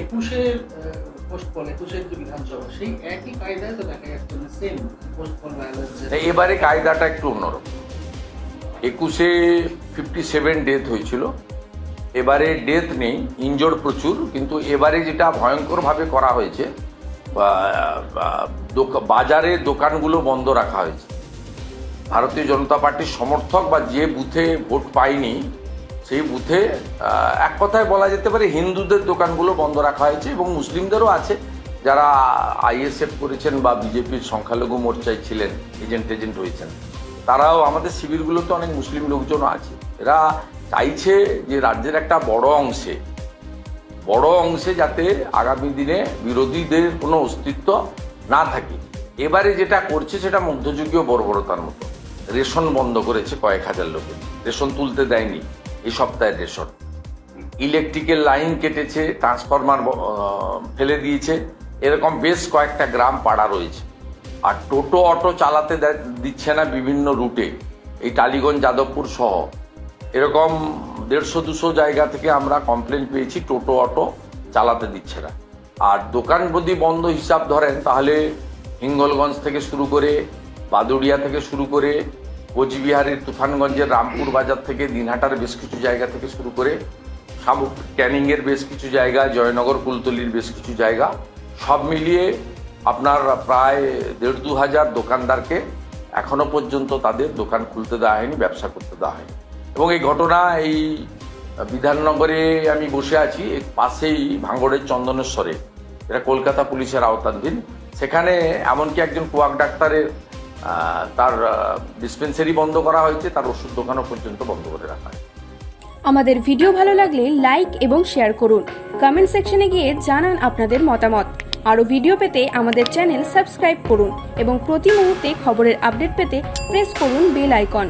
একুশের যে বিধানসভা। সেই একই কায়দায় তো দেখা যাচ্ছে সেম পোস্টপল এবারে কায়দাটা একটু অন্যরকম। একুশে ফিফটি সেভেন ডেথ হয়েছিল। এবারে ডেথ নেই ইনজোর্ড প্রচুর কিন্তু এবারে যেটা ভয়ঙ্করভাবে করা হয়েছে বাজারে দোকানগুলো বন্ধ রাখা হয়েছে। ভারতীয় জনতা পার্টির সমর্থক বা যে বুথে ভোট পায়নি সেই বুথে এক কথায় বলা যেতে পারে হিন্দুদের দোকানগুলো বন্ধ রাখা হয়েছে এবং মুসলিমদেরও আছে। যারা আইএসএফ করেছেন বা বিজেপির সংখ্যালঘু মোর্চায় ছিলেন, এজেন্ট এজেন্ট হয়েছেন, তারাও আমাদের শিবিরগুলোতে অনেক মুসলিম লোকজনও আছে। এরা চাইছে যে রাজ্যের একটা বড় অংশে বড় অংশে যাতে আগামী দিনে বিরোধীদের কোনো অস্তিত্ব না থাকে। এবারে যেটা করছে সেটা মধ্যযুগীয় বর্বরতার মতো। রেশন বন্ধ করেছে কয়েক হাজার লোকের রেশন তুলতে দেয়নি। এই সপ্তাহের রেশন ইলেকট্রিকের লাইন কেটেছে ট্রান্সফরমার ফেলে দিয়েছে। এরকম বেশ কয়েকটা গ্রাম পাড়া রয়েছে। আর টোটো, অটো চালাতে দিচ্ছে না বিভিন্ন রুটে। এই টালিগঞ্জ, যাদবপুর সহ। এরকম দেড়শো, দুশো জায়গা থেকে আমরা কমপ্লেন পেয়েছি, টোটো, অটো চালাতে দিচ্ছে না। আর দোকান যদি বন্ধ হিসাব ধরেন, তাহলে হিঙ্গলগঞ্জ থেকে শুরু করে, বাদুড়িয়া থেকে শুরু করে কোচবিহারের তুফানগঞ্জের রামপুর বাজার থেকে দিনহাটার বেশ কিছু জায়গা থেকে শুরু করে শামুক ক্যানিংয়ের বেশ কিছু জায়গা, জয়নগর, কুলতলির বেশ কিছু জায়গা। সব মিলিয়ে আপনার প্রায় দেড় দু হাজার দোকানদারকে এখনও পর্যন্ত তাদের দোকান খুলতে দেওয়া হয়নি, ব্যবসা করতে দেওয়া হয়নি। এবং এই ঘটনা এই বিধাননগরে আমি বসে আছি, এর পাশেই ভাঙড়ের চন্দনেশ্বরে। এটা কলকাতা পুলিশের আওতাধীন। সেখানে এমনকি একজন কুয়াক ডাক্তারের তার ডিসপেন্সারি বন্ধ করা হয়েছে, তার ওষুধ দোকানও পর্যন্ত বন্ধ করে রাখা হয় আমাদের ভিডিও ভালো লাগলে লাইক এবং শেয়ার করুন। কমেন্ট সেকশনে গিয়ে জানান আপনাদের মতামত। আরও ভিডিও পেতে আমাদের চ্যানেল সাবস্ক্রাইব করুন এবং প্রতি মুহূর্তে খবরের আপডেট পেতে প্রেস করুন বেল আইকন